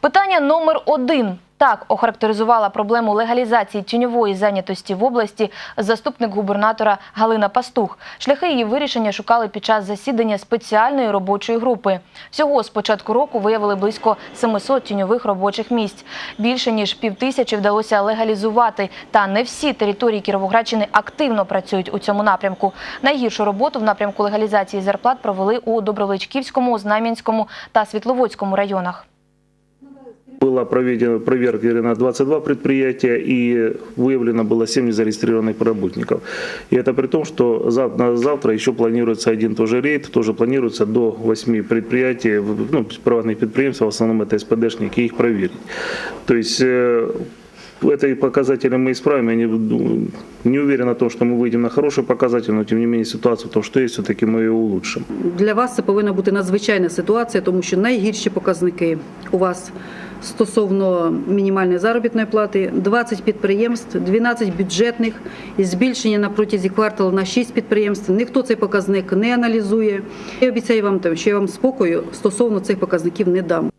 Питання номер один. Так охарактеризувала проблему легалізації тіньової зайнятості в області заступник губернатора Галина Пастух. Шляхи її вирішення шукали під час засідання спеціальної робочої групи. Всього з початку року виявили близько 700 тіньових робочих місць. Більше ніж півтисячі вдалося легалізувати. Та не всі території Кіровоградщини активно працюють у цьому напрямку. Найгіршу роботу в напрямку легалізації зарплат провели у Добровольчківському, Знам'янському та Світловодському районах Была проведена проверка на 22 предприятия и выявлено было 7 незарегистрированных работников. И это при том, что зав- на завтра еще планируется один тоже рейд, тоже планируется до 8 предприятий, в- ну, приватных предприятий, в основном это СПДшники, их проверить. То есть э, это показатели мы исправим. Я не, ну, не уверен о том, что мы выйдем на хороший показатель, но тем не менее ситуация в том, что есть, все-таки мы ее улучшим. Для вас це повинна бути надзвичайна ситуація, тому що найгірші показники у вас стосовно мінімальної заробітної плати 20 підприємств, 12 бюджетних і збільшення на протязі кварталу на 6 підприємств. Ніхто цей показник не аналізує. Я обіцяю вам, що я вам спокою стосовно цих показників не дам.